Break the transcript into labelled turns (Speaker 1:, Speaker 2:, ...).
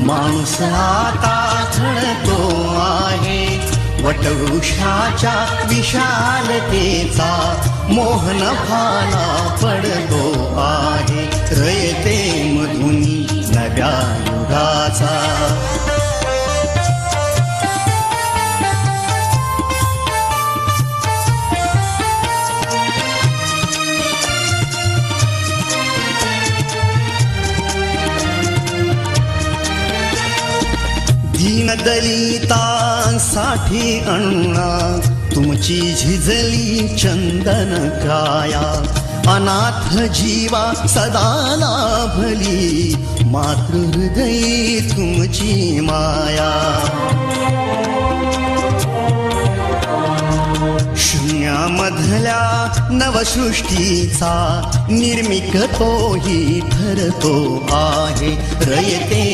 Speaker 1: माणूस आता थडतो आहे. वटवृक्षाच्या विशालतेचा मोहन भाला पडतो आहे. रयते मधुनी नव्या युगाचा. दीनदलितांसाठी अण्णा तुमची झिजली चंदन काया अनाथ जीवा सदा लाभली मातृहृदयी तुमची माया. शून्यामधल्या नवसृष्टीचा निर्मिक तोही ठरतो आहे. रयते